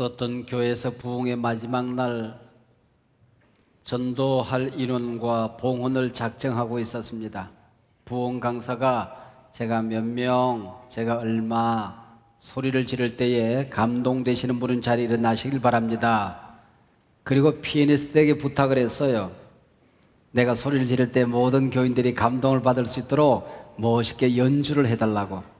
어떤 교회에서 부흥의 마지막 날 전도할 인원과 봉헌을 작정하고 있었습니다. 부흥 강사가 제가 몇 명, 제가 얼마 소리를 지를 때에 감동되시는 분은 자리에 일어나시길 바랍니다. 그리고 피아니스트에게 부탁을 했어요. 내가 소리를 지를 때 모든 교인들이 감동을 받을 수 있도록 멋있게 연주를 해달라고.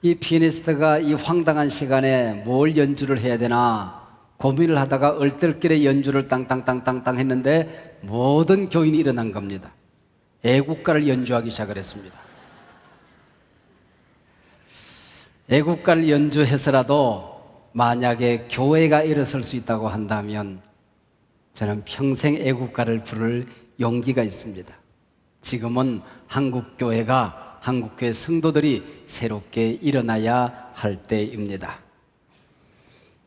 이 피아니스트가 이 황당한 시간에 뭘 연주를 해야 되나 고민을 하다가 얼떨결에 연주를 땅땅땅땅땅 했는데 모든 교인이 일어난 겁니다. 애국가를 연주하기 시작을 했습니다. 애국가를 연주해서라도 만약에 교회가 일어설 수 있다고 한다면 저는 평생 애국가를 부를 용기가 있습니다. 지금은 한국 교회가 한국 교회 성도들이 새롭게 일어나야 할 때입니다.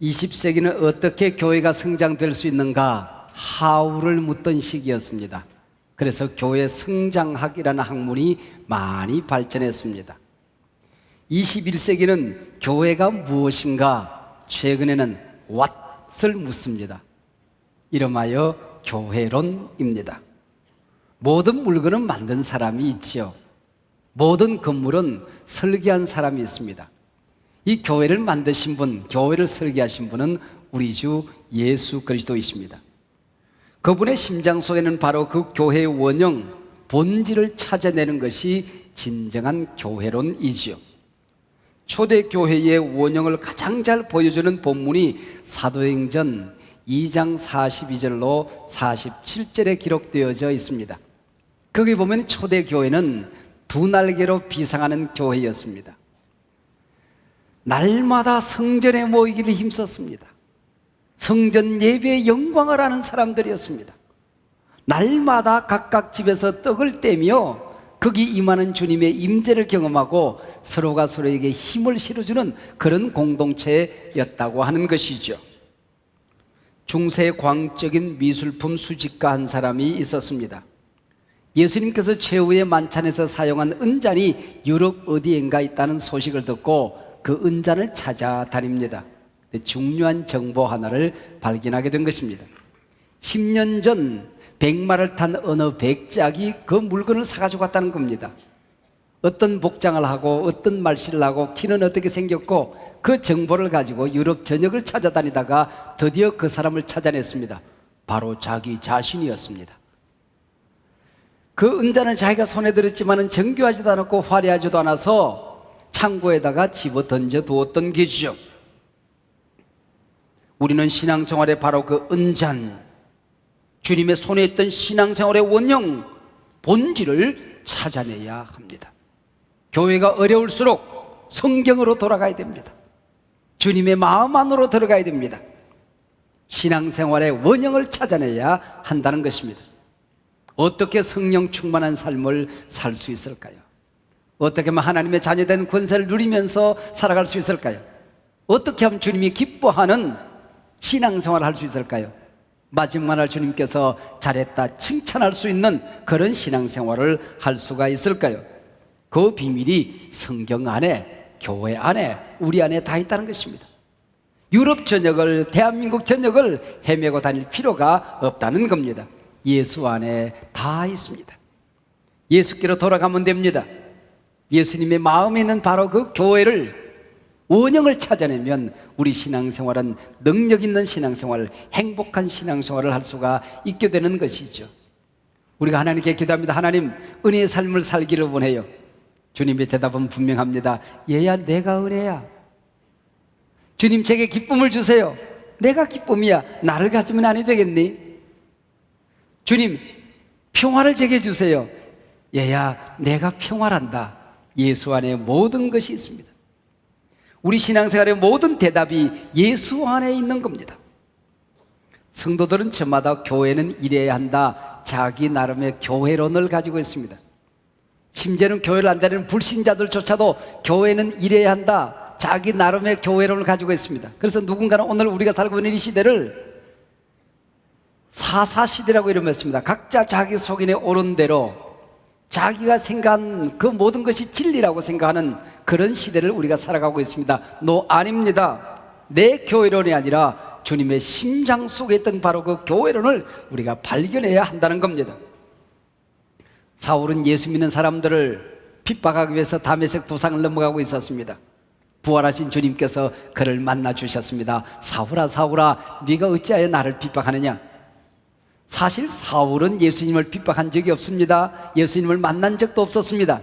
20세기는 어떻게 교회가 성장될 수 있는가 하우를 묻던 시기였습니다. 그래서 교회 성장학이라는 학문이 많이 발전했습니다. 21세기는 교회가 무엇인가 최근에는 what을 묻습니다. 이름하여 교회론입니다. 모든 물건은 만든 사람이 있지요. 모든 건물은 설계한 사람이 있습니다. 이 교회를 만드신 분, 교회를 설계하신 분은 우리 주 예수 그리스도이십니다. 그분의 심장 속에는 바로 그 교회의 원형, 본질을 찾아내는 것이 진정한 교회론이지요. 초대 교회의 원형을 가장 잘 보여주는 본문이 사도행전 2장 42절로 47절에 기록되어져 있습니다. 거기 보면 초대 교회는 두 날개로 비상하는 교회였습니다. 날마다 성전에 모이기를 힘썼습니다. 성전 예배의 영광을 아는 사람들이었습니다. 날마다 각각 집에서 떡을 떼며 거기 임하는 주님의 임재를 경험하고 서로가 서로에게 힘을 실어주는 그런 공동체였다고 하는 것이죠. 중세 광적인 미술품 수집가 한 사람이 있었습니다. 예수님께서 최후의 만찬에서 사용한 은잔이 유럽 어디엔가 있다는 소식을 듣고 그 은잔을 찾아다닙니다. 중요한 정보 하나를 발견하게 된 것입니다. 10년 전 백마를 탄 어느 백작이 그 물건을 사가지고 갔다는 겁니다. 어떤 복장을 하고 어떤 말씨를 하고 키는 어떻게 생겼고 그 정보를 가지고 유럽 전역을 찾아다니다가 드디어 그 사람을 찾아냈습니다. 바로 자기 자신이었습니다. 그 은자는 자기가 손에 들었지만은 정교하지도 않았고 화려하지도 않아서 창고에다가 집어 던져 두었던 게지요. 우리는 신앙생활에 바로 그 은잔, 주님의 손에 있던 신앙생활의 원형, 본질을 찾아내야 합니다. 교회가 어려울수록 성경으로 돌아가야 됩니다. 주님의 마음 안으로 들어가야 됩니다. 신앙생활의 원형을 찾아내야 한다는 것입니다. 어떻게 성령 충만한 삶을 살 수 있을까요? 어떻게 하면 하나님의 자녀된 권세를 누리면서 살아갈 수 있을까요? 어떻게 하면 주님이 기뻐하는 신앙생활을 할 수 있을까요? 마지막 날 주님께서 잘했다 칭찬할 수 있는 그런 신앙생활을 할 수가 있을까요? 그 비밀이 성경 안에, 교회 안에, 우리 안에 다 있다는 것입니다. 유럽 전역을, 대한민국 전역을 헤매고 다닐 필요가 없다는 겁니다. 예수 안에 다 있습니다. 예수께로 돌아가면 됩니다. 예수님의 마음에 있는 바로 그 교회를 원형을 찾아내면 우리 신앙생활은 능력 있는 신앙생활, 행복한 신앙생활을 할 수가 있게 되는 것이죠. 우리가 하나님께 기도합니다. 하나님, 은혜의 삶을 살기를 원해요. 주님의 대답은 분명합니다. 얘야, 내가 은혜야. 주님, 제게 기쁨을 주세요. 내가 기쁨이야. 나를 가지면 아니 되겠니? 주님, 평화를 제게 주세요. 얘야, 내가 평화란다. 예수 안에 모든 것이 있습니다. 우리 신앙생활의 모든 대답이 예수 안에 있는 겁니다. 성도들은 저마다 교회는 이래야 한다. 자기 나름의 교회론을 가지고 있습니다. 심지어는 교회를 안 다니는 불신자들조차도 교회는 이래야 한다. 자기 나름의 교회론을 가지고 있습니다. 그래서 누군가는 오늘 우리가 살고 있는 이 시대를 사사 시대라고 이름했습니다. 각자 자기 속인에 옳은 대로 자기가 생각한 그 모든 것이 진리라고 생각하는 그런 시대를 우리가 살아가고 있습니다. 노 아닙니다. 내 교회론이 아니라 주님의 심장 속에 있던 바로 그 교회론을 우리가 발견해야 한다는 겁니다. 사울은 예수 믿는 사람들을 핍박하기 위해서 다메섹 도상을 넘어가고 있었습니다. 부활하신 주님께서 그를 만나 주셨습니다. 사울아 사울아 네가 어찌하여 나를 핍박하느냐? 사실 사울은 예수님을 핍박한 적이 없습니다. 예수님을 만난 적도 없었습니다.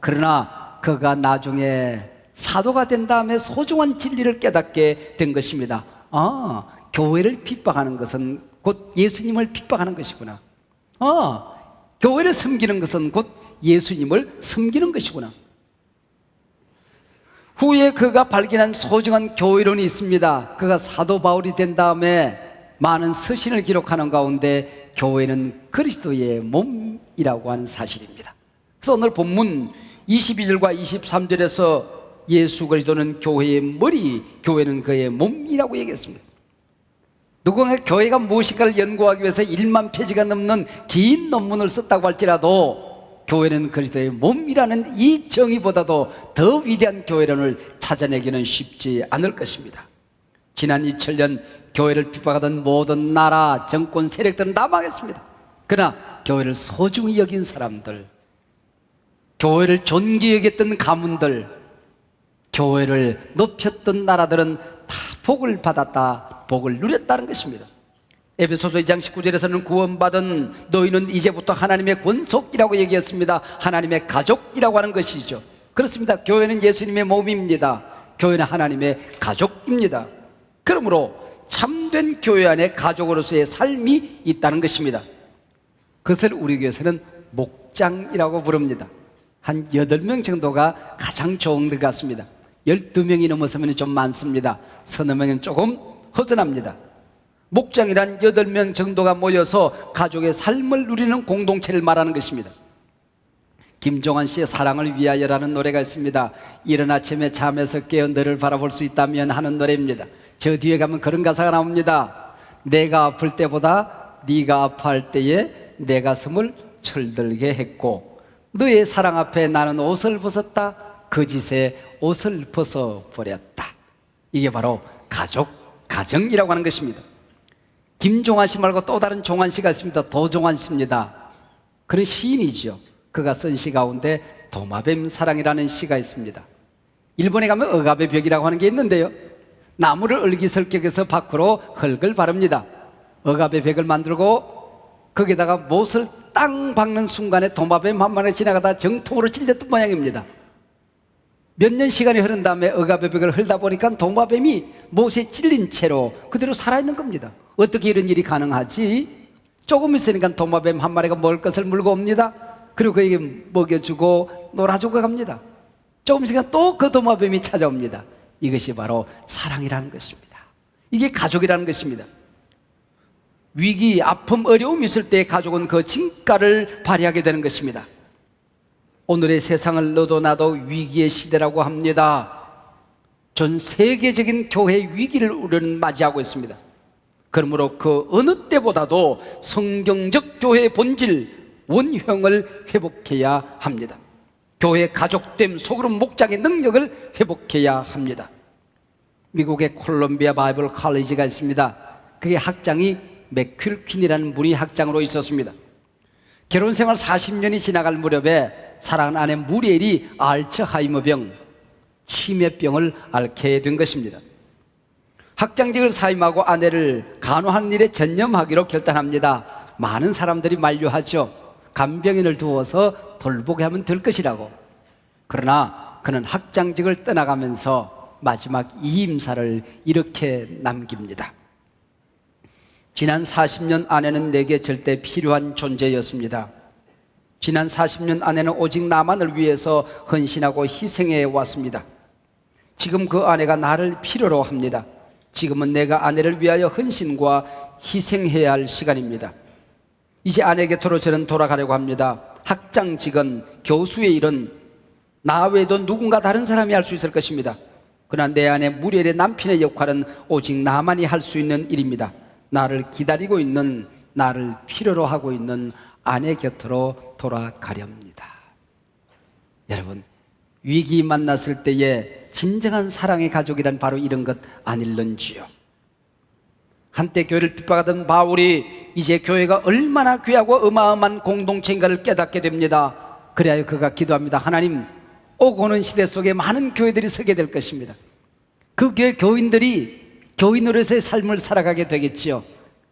그러나 그가 나중에 사도가 된 다음에 소중한 진리를 깨닫게 된 것입니다. 아, 교회를 핍박하는 것은 곧 예수님을 핍박하는 것이구나. 아, 교회를 섬기는 것은 곧 예수님을 섬기는 것이구나. 후에 그가 발견한 소중한 교회론이 있습니다. 그가 사도 바울이 된 다음에 많은 서신을 기록하는 가운데 교회는 그리스도의 몸이라고 하는 사실입니다. 그래서 오늘 본문 22절과 23절에서 예수 그리스도는 교회의 머리, 교회는 그의 몸이라고 얘기했습니다. 누군가 교회가 무엇인가를 연구하기 위해서 1만 페이지가 넘는 긴 논문을 썼다고 할지라도 교회는 그리스도의 몸이라는 이 정의보다도 더 위대한 교회론을 찾아내기는 쉽지 않을 것입니다. 지난 2000년 교회를 핍박하던 모든 나라, 정권, 세력들은 다 망했습니다. 그러나 교회를 소중히 여긴 사람들, 교회를 존귀 여겼던 가문들, 교회를 높였던 나라들은 다 복을 받았다, 복을 누렸다는 것입니다. 에베소서 2장 19절에서는 구원받은 너희는 이제부터 하나님의 권속이라고 얘기했습니다. 하나님의 가족이라고 하는 것이죠. 그렇습니다. 교회는 예수님의 몸입니다. 교회는 하나님의 가족입니다. 그러므로 참된 교회 안에 가족으로서의 삶이 있다는 것입니다. 그것을 우리 교회에서는 목장이라고 부릅니다. 한 8명 정도가 가장 좋은 것 같습니다. 12명이 넘어서면 좀 많습니다. 서너 명은 조금 허전합니다. 목장이란 8명 정도가 모여서 가족의 삶을 누리는 공동체를 말하는 것입니다. 김종환 씨의 사랑을 위하여라는 노래가 있습니다. 이른 아침에 잠에서 깨어 너를 바라볼 수 있다면 하는 노래입니다. 저 뒤에 가면 그런 가사가 나옵니다. 내가 아플 때보다 네가 아파할 때에 내 가슴을 철들게 했고 너의 사랑 앞에 나는 옷을 벗었다. 그 짓에 옷을 벗어 버렸다. 이게 바로 가족, 가정이라고 하는 것입니다. 김종환 씨 말고 또 다른 종환 씨가 있습니다. 도종환 씨입니다. 그런 시인이죠. 그가 쓴 시 가운데 도마뱀 사랑이라는 시가 있습니다. 일본에 가면 억압의 벽이라고 하는 게 있는데요. 나무를 얼기설격해서 밖으로 흙을 바릅니다. 억압의 벽을 만들고 거기다가 못을 땅 박는 순간에 도마뱀 한 마리 지나가다 정통으로 찔렸던 모양입니다. 몇 년 시간이 흐른 다음에 억압의 벽을 흘다 보니까 도마뱀이 못에 찔린 채로 그대로 살아있는 겁니다. 어떻게 이런 일이 가능하지? 조금 있으니까 도마뱀 한 마리가 먹을 것을 물고 옵니다. 그리고 그에게 먹여주고 놀아주고 갑니다. 조금 있으니까 또 그 도마뱀이 찾아옵니다. 이것이 바로 사랑이라는 것입니다. 이게 가족이라는 것입니다. 위기, 아픔, 어려움이 있을 때 가족은 그 진가를 발휘하게 되는 것입니다. 오늘의 세상을 너도 나도 위기의 시대라고 합니다. 전 세계적인 교회 위기를 우리는 맞이하고 있습니다. 그러므로 그 어느 때보다도 성경적 교회의 본질, 원형을 회복해야 합니다. 교회 가족됨, 속으로 목장의 능력을 회복해야 합니다. 미국의 콜롬비아 바이블 칼리지가 있습니다. 그게 학장이 맥큼킨이라는 분이 학장으로 있었습니다. 결혼 생활 40년이 지나갈 무렵에 사랑하는 아내 무리엘이 알츠하이머병, 치매병을 앓게 된 것입니다. 학장직을 사임하고 아내를 간호하는 일에 전념하기로 결단합니다. 많은 사람들이 만류하죠. 간병인을 두어서 돌보게 하면 될 것이라고. 그러나 그는 학장직을 떠나가면서 마지막 이임사를 이렇게 남깁니다. 지난 40년 안에는 내게 절대 필요한 존재였습니다. 지난 40년 안에는 오직 나만을 위해서 헌신하고 희생해 왔습니다. 지금 그 아내가 나를 필요로 합니다. 지금은 내가 아내를 위하여 헌신과 희생해야 할 시간입니다. 이제 아내 곁으로 저는 돌아가려고 합니다. 학장직은 교수의 일은 나 외에도 누군가 다른 사람이 할 수 있을 것입니다. 그러나 내 안에 무리엘의 남편의 역할은 오직 나만이 할 수 있는 일입니다. 나를 기다리고 있는 나를 필요로 하고 있는 아내 곁으로 돌아가렵니다. 여러분 위기 만났을 때에 진정한 사랑의 가족이란 바로 이런 것 아닐런지요. 한때 교회를 핍박하던 바울이 이제 교회가 얼마나 귀하고 어마어마한 공동체인가를 깨닫게 됩니다. 그래야 그가 기도합니다. 하나님, 오고 오는 시대 속에 많은 교회들이 서게 될 것입니다. 그 교회 교인들이 교인으로서의 삶을 살아가게 되겠지요.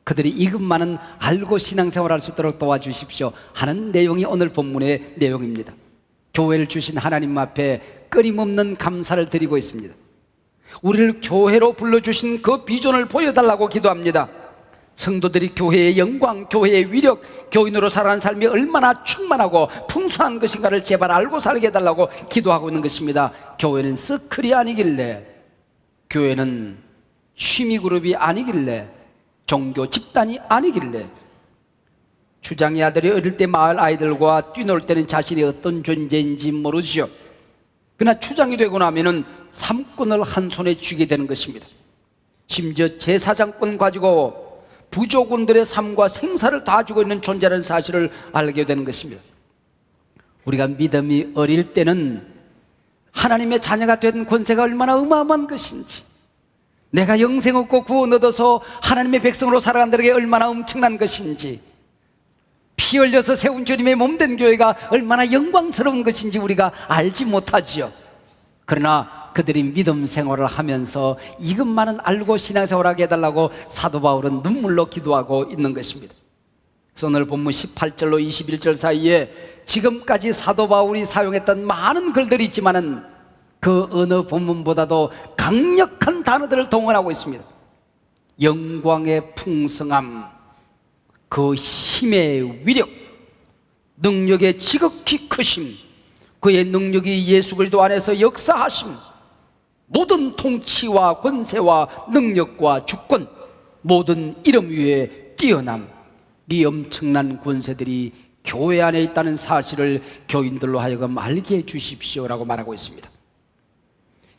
그들이 이것만은 알고 신앙생활할 수 있도록 도와주십시오. 하는 내용이 오늘 본문의 내용입니다. 교회를 주신 하나님 앞에 끊임없는 감사를 드리고 있습니다. 우리를 교회로 불러주신 그 비전을 보여달라고 기도합니다. 성도들이 교회의 영광, 교회의 위력, 교인으로 살아가는 삶이 얼마나 충만하고 풍성한 것인가를 제발 알고 살게 해달라고 기도하고 있는 것입니다. 교회는 서클이 아니길래, 교회는 취미 그룹이 아니길래, 종교 집단이 아니길래, 주장의 아들이 어릴 때 마을 아이들과 뛰놀 때는 자신이 어떤 존재인지 모르죠. 그러나 추장이 되고 나면은 삼권을 한 손에 쥐게 되는 것입니다. 심지어 제사장권 가지고 부족군들의 삶과 생사를 다 주고 있는 존재라는 사실을 알게 되는 것입니다. 우리가 믿음이 어릴 때는 하나님의 자녀가 된 권세가 얼마나 어마어마한 것인지 내가 영생 얻고 구원 얻어서 하나님의 백성으로 살아간다는 게 얼마나 엄청난 것인지 피 흘려서 세운 주님의 몸 된 교회가 얼마나 영광스러운 것인지 우리가 알지 못하지요. 그러나 그들이 믿음 생활을 하면서 이것만은 알고 신앙생활하게 해달라고 사도 바울은 눈물로 기도하고 있는 것입니다. 그래서 오늘 본문 18절로 21절 사이에 지금까지 사도 바울이 사용했던 많은 글들이 있지만은 그 어느 본문보다도 강력한 단어들을 동원하고 있습니다. 영광의 풍성함, 그 힘의 위력, 능력의 지극히 크심, 그의 능력이 예수 그리스도 안에서 역사하심, 모든 통치와 권세와 능력과 주권, 모든 이름 위에 뛰어남, 이 엄청난 권세들이 교회 안에 있다는 사실을 교인들로 하여금 알게 해 주십시오라고 말하고 있습니다.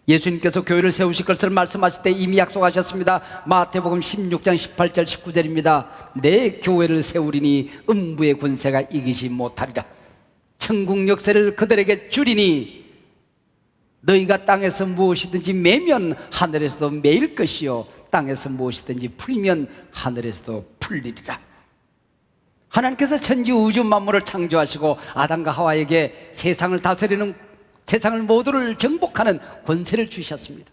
예수님께서 교회를 세우실 것을 말씀하실 때 이미 약속하셨습니다. 마태복음 16장 18절 19절입니다. 내 교회를 세우리니 음부의 권세가 이기지 못하리라. 천국 역사를 그들에게 주리니 너희가 땅에서 무엇이든지 매면 하늘에서도 매일 것이요 땅에서 무엇이든지 풀면 하늘에서도 풀리리라. 하나님께서 천지 우주 만물을 창조하시고 아담과 하와에게 세상을 다스리는 세상을 모두를 정복하는 권세를 주셨습니다.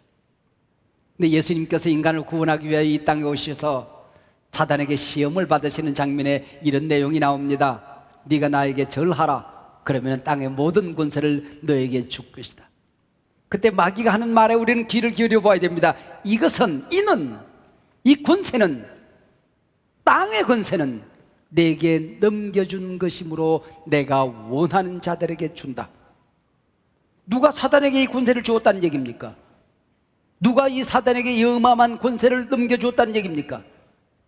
근데 예수님께서 인간을 구원하기 위하여 이 땅에 오셔서 사단에게 시험을 받으시는 장면에 이런 내용이 나옵니다. 네가 나에게 절하라. 그러면 땅의 모든 권세를 너에게 줄 것이다. 그때 마귀가 하는 말에 우리는 귀를 기울여 봐야 됩니다. 이것은 이는 이 권세는 땅의 권세는 내게 넘겨준 것이므로 내가 원하는 자들에게 준다. 누가 사단에게 이 권세를 주었다는 얘기입니까? 누가 이 사단에게 이 어마어마한 권세를 넘겨주었다는 얘기입니까?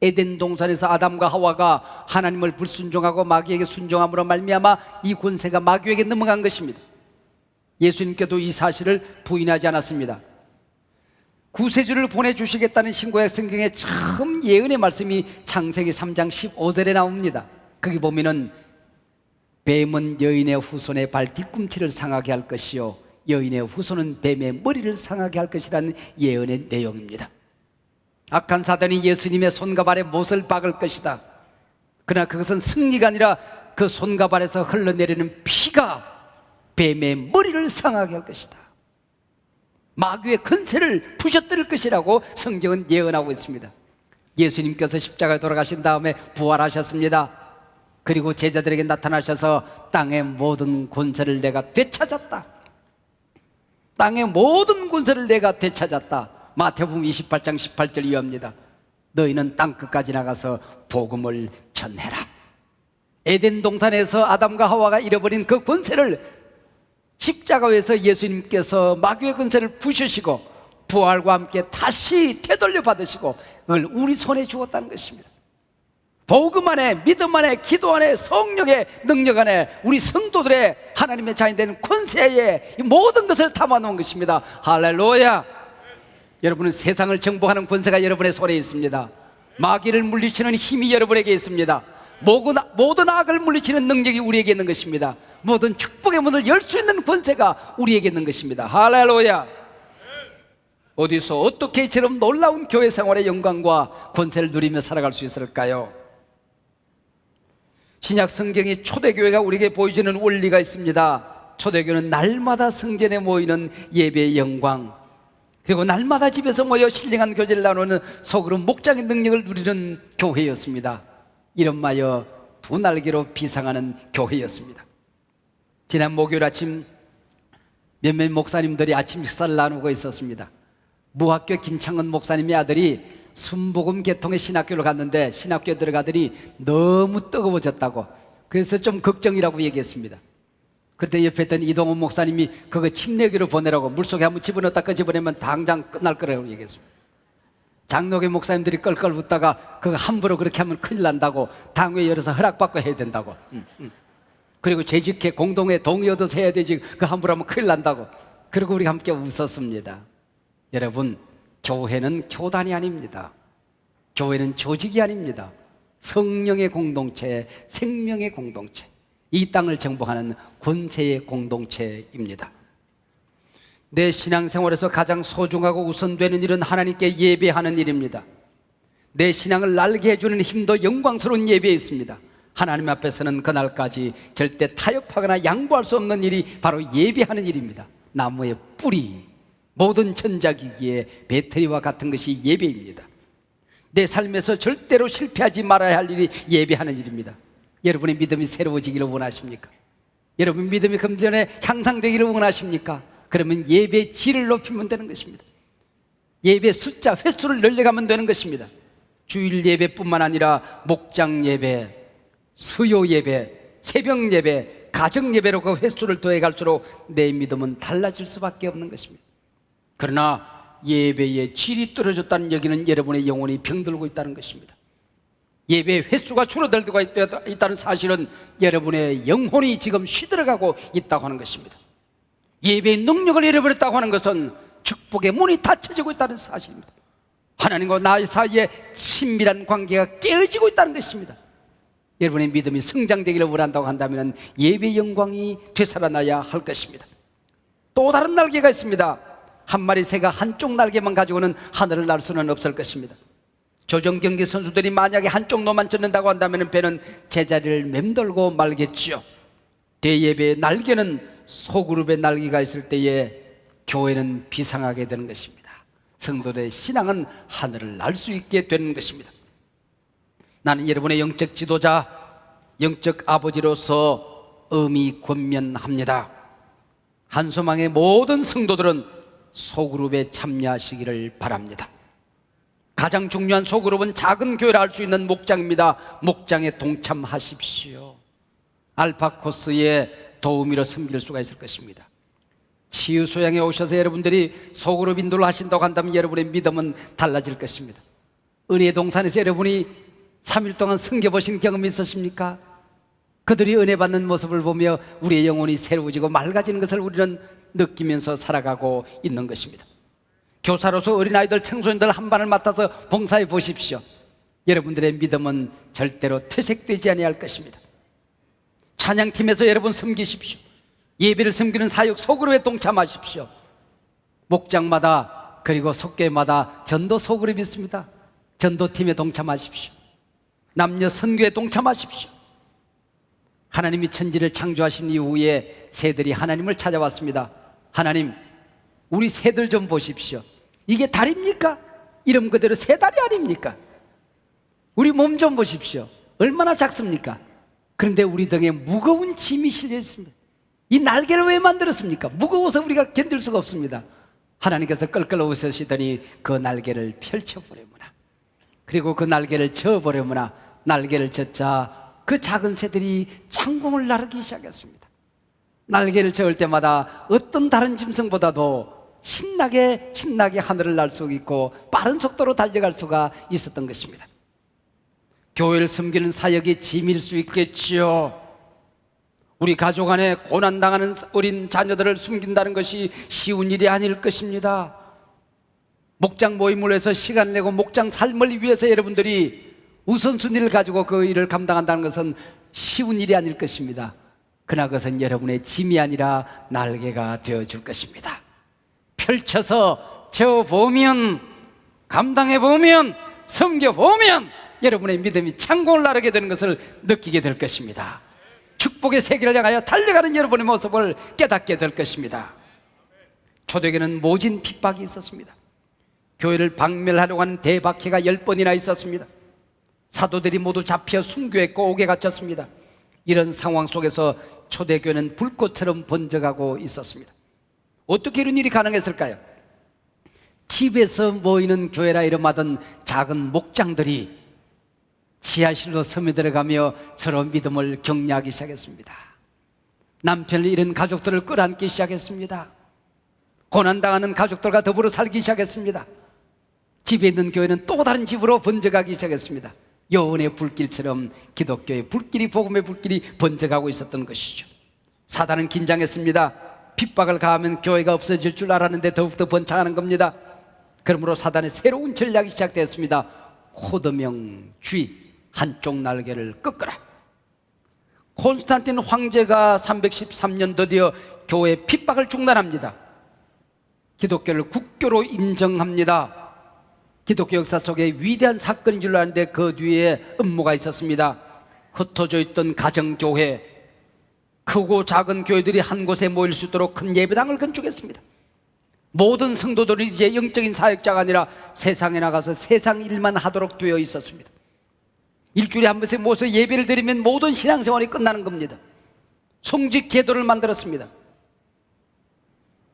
에덴 동산에서 아담과 하와가 하나님을 불순종하고 마귀에게 순종함으로 말미암아 이 권세가 마귀에게 넘어간 것입니다. 예수님께도 이 사실을 부인하지 않았습니다. 구세주를 보내주시겠다는 신구약 성경에 처음 예언의 말씀이 창세기 3장 15절에 나옵니다. 거기 보면은 뱀은 여인의 후손의 발 뒤꿈치를 상하게 할 것이요 여인의 후손은 뱀의 머리를 상하게 할 것이라는 예언의 내용입니다. 악한 사단이 예수님의 손과 발에 못을 박을 것이다. 그러나 그것은 승리가 아니라 그 손과 발에서 흘러내리는 피가 뱀의 머리를 상하게 할 것이다. 마귀의 근세를 부셔뜨릴 것이라고 성경은 예언하고 있습니다. 예수님께서 십자가에 돌아가신 다음에 부활하셨습니다. 그리고 제자들에게 나타나셔서 땅의 모든 권세를 내가 되찾았다. 땅의 모든 권세를 내가 되찾았다. 마태복음 28장 18절 이어입니다. 너희는 땅 끝까지 나가서 복음을 전해라. 에덴 동산에서 아담과 하와가 잃어버린 그 권세를 십자가에서 예수님께서 마귀의 권세를 부수시고 부활과 함께 다시 되돌려 받으시고 그걸 우리 손에 주었다는 것입니다. 복음 안에 믿음 안에 기도 안에 성령의 능력 안에 우리 성도들의 하나님의 자인된 권세에 이 모든 것을 담아 놓은 것입니다. 할렐루야. 여러분은 세상을 정복하는 권세가 여러분의 손에 있습니다. 마귀를 물리치는 힘이 여러분에게 있습니다. 모든 악을 물리치는 능력이 우리에게 있는 것입니다. 모든 축복의 문을 열 수 있는 권세가 우리에게 있는 것입니다. 할렐루야. 어디서 어떻게 이처럼 놀라운 교회 생활의 영광과 권세를 누리며 살아갈 수 있을까요? 신약 성경이 초대교회가 우리에게 보여주는 원리가 있습니다. 초대교회는 날마다 성전에 모이는 예배의 영광, 그리고 날마다 집에서 모여 신령한 교제를 나누는 속으로 목장의 능력을 누리는 교회였습니다. 이름하여 두 날개로 비상하는 교회였습니다. 지난 목요일 아침 몇몇 목사님들이 아침 식사를 나누고 있었습니다. 무학교 김창은 목사님의 아들이 순복음 개통의 신학교를 갔는데 신학교에 들어가더니 너무 뜨거워졌다고 그래서 좀 걱정이라고 얘기했습니다. 그때 옆에 있던 이동훈 목사님이 그거 침례기로 보내라고 물속에 한번 집어넣었다 끄집어내면 당장 끝날 거라고 얘기했습니다. 장로교 목사님들이 껄껄 웃다가 그거 함부로 그렇게 하면 큰일 난다고 당회 열어서 허락받고 해야 된다고. 음, 음. 그리고 재직회 공동회 동의 얻어서 해야 되지 그 함부로 하면 큰일 난다고. 그리고 우리 함께 웃었습니다. 여러분, 교회는 교단이 아닙니다. 교회는 조직이 아닙니다. 성령의 공동체, 생명의 공동체. 이 땅을 정복하는 권세의 공동체입니다. 내 신앙생활에서 가장 소중하고 우선되는 일은 하나님께 예배하는 일입니다. 내 신앙을 날게 해주는 힘도 영광스러운 예배에 있습니다. 하나님 앞에서는 그날까지 절대 타협하거나 양보할 수 없는 일이 바로 예배하는 일입니다. 나무의 뿌리, 모든 전자기기의 배터리와 같은 것이 예배입니다. 내 삶에서 절대로 실패하지 말아야 할 일이 예배하는 일입니다. 여러분의 믿음이 새로워지기를 원하십니까? 여러분 믿음이 금전에 향상되기를 원하십니까? 그러면 예배 질을 높이면 되는 것입니다. 예배 숫자 횟수를 늘려가면 되는 것입니다. 주일 예배뿐만 아니라 목장 예배, 수요 예배, 새벽 예배, 가정 예배로 그 횟수를 더해 갈수록 내 믿음은 달라질 수밖에 없는 것입니다. 그러나 예배의 질이 떨어졌다는 얘기는 여러분의 영혼이 병들고 있다는 것입니다. 예배 횟수가 줄어들고 있다는 사실은 여러분의 영혼이 지금 시들어가고 있다고 하는 것입니다. 예배의 능력을 잃어버렸다고 하는 것은 축복의 문이 닫혀지고 있다는 사실입니다. 하나님과 나의 사이에 친밀한 관계가 깨어지고 있다는 것입니다. 여러분의 믿음이 성장되기를 원한다고 한다면 예배 영광이 되살아나야 할 것입니다. 또 다른 날개가 있습니다. 한 마리 새가 한쪽 날개만 가지고는 하늘을 날 수는 없을 것입니다. 조정 경기 선수들이 만약에 한쪽 노만 쫓는다고 한다면 배는 제자리를 맴돌고 말겠지요. 대예배의 날개는 소그룹의 날개가 있을 때에 교회는 비상하게 되는 것입니다. 성도들의 신앙은 하늘을 날 수 있게 되는 것입니다. 나는 여러분의 영적 지도자, 영적 아버지로서 의미 권면합니다. 한소망의 모든 성도들은 소그룹에 참여하시기를 바랍니다. 가장 중요한 소그룹은 작은 교회를 할 수 있는 목장입니다. 목장에 동참하십시오. 알파 코스의 도우미로 섬길 수가 있을 것입니다. 치유 소양에 오셔서 여러분들이 소그룹 인도를 하신다고 한다면 여러분의 믿음은 달라질 것입니다. 은혜 동산에서 여러분이 3일 동안 섬겨 보신 경험이 있으십니까? 그들이 은혜 받는 모습을 보며 우리의 영혼이 새로워지고 맑아지는 것을 우리는 느끼면서 살아가고 있는 것입니다. 교사로서 어린아이들, 청소년들 한 반을 맡아서 봉사해 보십시오. 여러분들의 믿음은 절대로 퇴색되지 아니할 것입니다. 찬양팀에서 여러분 섬기십시오. 예배를 섬기는 사역 소그룹에 동참하십시오. 목장마다 그리고 속계마다 전도 소그룹이 있습니다. 전도팀에 동참하십시오. 남녀 선교에 동참하십시오. 하나님이 천지를 창조하신 이후에 새들이 하나님을 찾아왔습니다. 하나님, 우리 새들 좀 보십시오. 이게 달입니까? 이름 그대로 새달이 아닙니까? 우리 몸 좀 보십시오. 얼마나 작습니까? 그런데 우리 등에 무거운 짐이 실려 있습니다. 이 날개를 왜 만들었습니까? 무거워서 우리가 견딜 수가 없습니다. 하나님께서 끌끌 웃으시더니 그 날개를 펼쳐버려무나. 그리고 그 날개를 저어버려무나. 날개를 젓자 그 작은 새들이 창공을 나르기 시작했습니다. 날개를 저을 때마다 어떤 다른 짐승보다도 신나게 신나게 하늘을 날 수 있고 빠른 속도로 달려갈 수가 있었던 것입니다. 교회를 섬기는 사역이 짐일 수 있겠지요. 우리 가족 안에 고난당하는 어린 자녀들을 숨긴다는 것이 쉬운 일이 아닐 것입니다. 목장 모임을 해서 시간 내고 목장 삶을 위해서 여러분들이 우선순위를 가지고 그 일을 감당한다는 것은 쉬운 일이 아닐 것입니다. 그러나 그것은 여러분의 짐이 아니라 날개가 되어 줄 것입니다. 펼쳐서 저 보면 감당해 보면 섬겨 보면 여러분의 믿음이 창공을 나르게 되는 것을 느끼게 될 것입니다. 축복의 세계를 향하여 달려가는 여러분의 모습을 깨닫게 될 것입니다. 초대교회는 모진 핍박이 있었습니다. 교회를 박멸하려고 하는 대박해가 열 번이나 있었습니다. 사도들이 모두 잡혀 순교했고 옥에 갇혔습니다. 이런 상황 속에서 초대교회는 불꽃처럼 번져가고 있었습니다. 어떻게 이런 일이 가능했을까요? 집에서 모이는 교회라 이름하던 작은 목장들이 지하실로 섬에 들어가며 서로 믿음을 격려하기 시작했습니다. 남편을 잃은 가족들을 끌어안기 시작했습니다. 고난당하는 가족들과 더불어 살기 시작했습니다. 집에 있는 교회는 또 다른 집으로 번져가기 시작했습니다. 여운의 불길처럼 기독교의 불길이 복음의 불길이 번져가고 있었던 것이죠. 사단은 긴장했습니다. 핍박을 가하면 교회가 없어질 줄 알았는데 더욱더 번창하는 겁니다. 그러므로 사단의 새로운 전략이 시작되었습니다. 코드명 쥐 한쪽 날개를 꺾어라. 콘스탄틴 황제가 313년 드디어 교회 핍박을 중단합니다. 기독교를 국교로 인정합니다. 기독교 역사 속에 위대한 사건인 줄 아는데 그 뒤에 음모가 있었습니다. 흩어져 있던 가정교회, 크고 작은 교회들이 한 곳에 모일 수 있도록 큰 예배당을 건축했습니다. 모든 성도들이 이제 영적인 사역자가 아니라 세상에 나가서 세상 일만 하도록 되어 있었습니다. 일주일에 한 번씩 모여서 예배를 드리면 모든 신앙생활이 끝나는 겁니다. 성직 제도를 만들었습니다.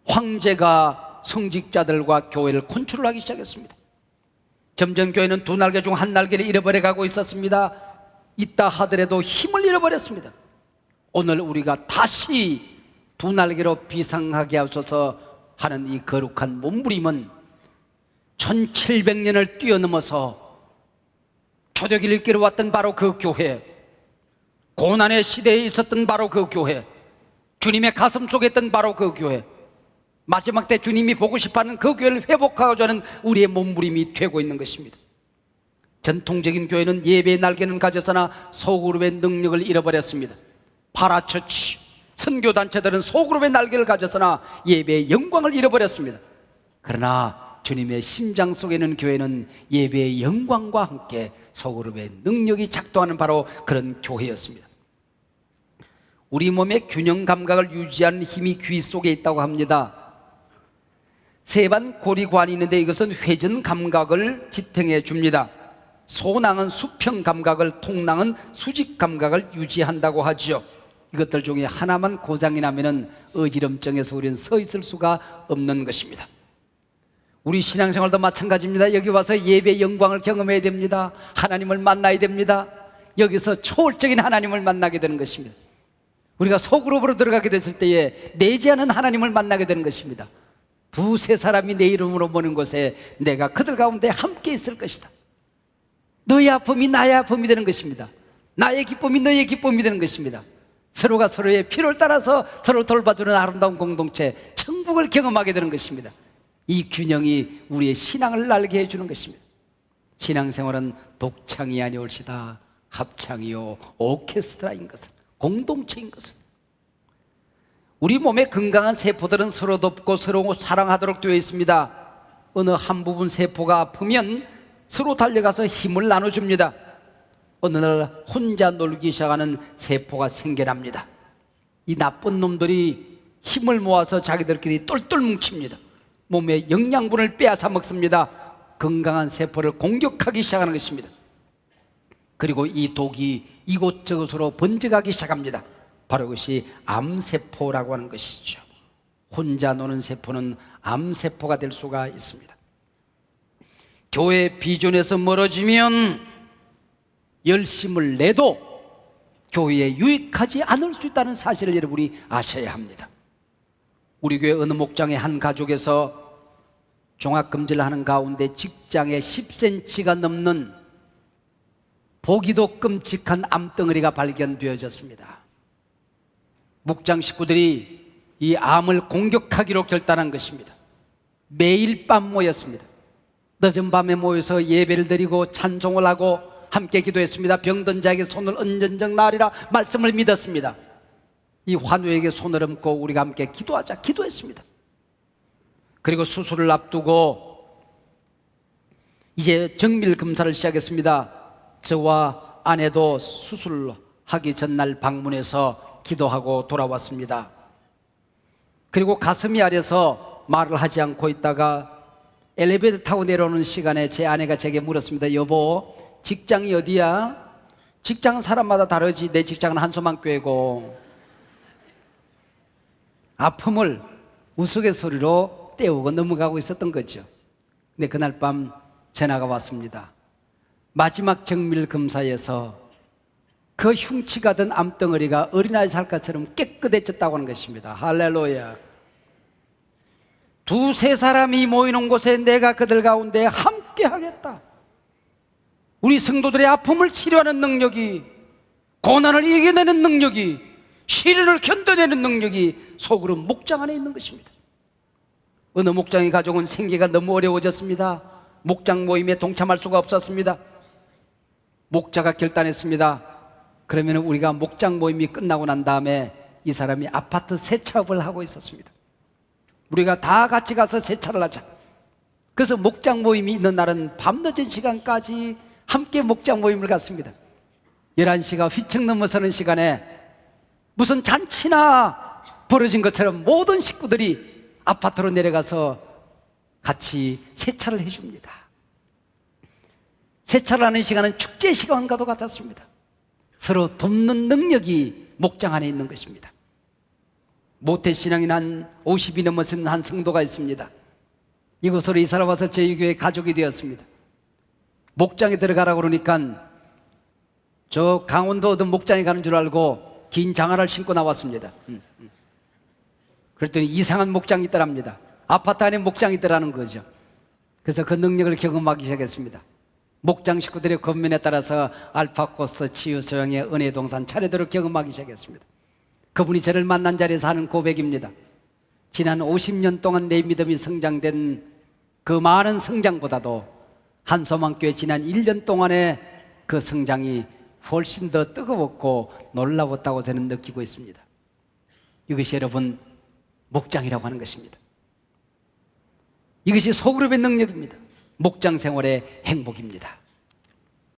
황제가 성직자들과 교회를 컨트롤하기 시작했습니다. 점점 교회는 두 날개 중 한 날개를 잃어버려 가고 있었습니다. 있다 하더라도 힘을 잃어버렸습니다. 오늘 우리가 다시 두 날개로 비상하게 하소서 하는 이 거룩한 몸부림은 1700년을 뛰어넘어서 초대기를 이끌어 왔던 바로 그 교회 고난의 시대에 있었던 바로 그 교회 주님의 가슴 속에 있던 바로 그 교회 마지막 때 주님이 보고 싶어하는 그 교회를 회복하고자 하는 우리의 몸부림이 되고 있는 것입니다. 전통적인 교회는 예배의 날개는 가졌으나 소그룹의 능력을 잃어버렸습니다. 파라처치 선교단체들은 소그룹의 날개를 가졌으나 예배의 영광을 잃어버렸습니다. 그러나 주님의 심장 속에 있는 교회는 예배의 영광과 함께 소그룹의 능력이 작동하는 바로 그런 교회였습니다. 우리 몸의 균형 감각을 유지하는 힘이 귀 속에 있다고 합니다 세반 고리관이 있는데 이것은 회전 감각을 지탱해 줍니다. 소낭은 수평 감각을, 통낭은 수직 감각을 유지한다고 하지요. 이것들 중에 하나만 고장이 나면은 어지럼증에서 우리는 서 있을 수가 없는 것입니다. 우리 신앙생활도 마찬가지입니다. 여기 와서 예배 영광을 경험해야 됩니다. 하나님을 만나야 됩니다. 여기서 초월적인 하나님을 만나게 되는 것입니다. 우리가 소그룹으로 들어가게 됐을 때에 내지 않은 하나님을 만나게 되는 것입니다. 두세 사람이 내 이름으로 모는 곳에 내가 그들 가운데 함께 있을 것이다. 너의 아픔이 나의 아픔이 되는 것입니다. 나의 기쁨이 너의 기쁨이 되는 것입니다. 서로가 서로의 필요를 따라서 서로 돌봐주는 아름다운 공동체, 천국을 경험하게 되는 것입니다. 이 균형이 우리의 신앙을 날게 해주는 것입니다. 신앙생활은 독창이 아니올시다. 합창이요, 오케스트라인 것을, 공동체인 것을. 우리 몸의 건강한 세포들은 서로 돕고 서로 사랑하도록 되어 있습니다. 어느 한 부분 세포가 아프면 서로 달려가서 힘을 나눠줍니다. 어느 날 혼자 놀기 시작하는 세포가 생겨납니다. 이 나쁜 놈들이 힘을 모아서 자기들끼리 똘똘 뭉칩니다. 몸의 영양분을 빼앗아 먹습니다. 건강한 세포를 공격하기 시작하는 것입니다. 그리고 이 독이 이곳저곳으로 번져가기 시작합니다. 바로 그것이 암세포라고 하는 것이죠. 혼자 노는 세포는 암세포가 될 수가 있습니다. 교회 비전에서 멀어지면 열심을 내도 교회에 유익하지 않을 수 있다는 사실을 여러분이 아셔야 합니다. 우리 교회 어느 목장의 한 가족에서 종합금지를 하는 가운데 직장에 10cm가 넘는 보기도 끔찍한 암덩어리가 발견되어졌습니다. 목장 식구들이 이 암을 공격하기로 결단한 것입니다. 매일 밤 모였습니다. 늦은 밤에 모여서 예배를 드리고 찬송을 하고 함께 기도했습니다. 병든 자에게 손을 얹은 날이라 말씀을 믿었습니다. 이 환우에게 손을 얹고 우리가 함께 기도하자 기도했습니다. 그리고 수술을 앞두고 이제 정밀 검사를 시작했습니다. 저와 아내도 수술하기 전날 방문해서 기도하고 돌아왔습니다. 그리고 가슴이 아려서 말을 하지 않고 있다가 엘리베이터 타고 내려오는 시간에 제 아내가 제게 물었습니다. 여보, 직장이 어디야? 직장은 사람마다 다르지. 내 직장은 한소망교회고. 아픔을 우스갯소리로 떼우고 넘어가고 있었던 거죠. 근데 그날 밤 전화가 왔습니다. 마지막 정밀 검사에서 그 흉치가 든 암덩어리가 어린아이 살것처럼 깨끗해졌다고 하는 것입니다. 할렐루야. 두세 사람이 모이는 곳에 내가 그들 가운데 함께 하겠다. 우리 성도들의 아픔을 치료하는 능력이, 고난을 이겨내는 능력이, 시련을 견뎌내는 능력이 속으로 목장 안에 있는 것입니다. 어느 목장이 가져온 생계가 너무 어려워졌습니다. 목장 모임에 동참할 수가 없었습니다. 목자가 결단했습니다. 그러면 우리가 목장 모임이 끝나고 난 다음에 이 사람이 아파트 세차업을 하고 있었습니다. 우리가 다 같이 가서 세차를 하자. 그래서 목장 모임이 있는 날은 밤늦은 시간까지 함께 목장 모임을 갔습니다. 11시가 휘청 넘어서는 시간에 무슨 잔치나 벌어진 것처럼 모든 식구들이 아파트로 내려가서 같이 세차를 해줍니다. 세차를 하는 시간은 축제 시간과도 같았습니다. 서로 돕는 능력이 목장 안에 있는 것입니다. 모태신앙인 한 50이 넘어선 한 성도가 있습니다. 이곳으로 이사를 와서 저희 교회 가족이 되었습니다. 목장에 들어가라고 그러니까 저 강원도 어떤 목장에 가는 줄 알고 긴 장화를 신고 나왔습니다. 음, 음. 그랬더니 이상한 목장이 있더랍니다. 아파트 안에 목장이 있더라는 거죠. 그래서 그 능력을 경험하기 시작했습니다. 목장 식구들의 권면에 따라서 알파코스 치유 소양의 은혜 동산 차례대로 경험하기 시작했습니다. 그분이 저를 만난 자리에서 하는 고백입니다. 지난 50년 동안 내 믿음이 성장된 그 많은 성장보다도 한소망교회 지난 1년 동안의 그 성장이 훨씬 더 뜨거웠고 놀라웠다고 저는 느끼고 있습니다. 이것이 여러분 목장이라고 하는 것입니다. 이것이 소그룹의 능력입니다. 목장 생활의 행복입니다.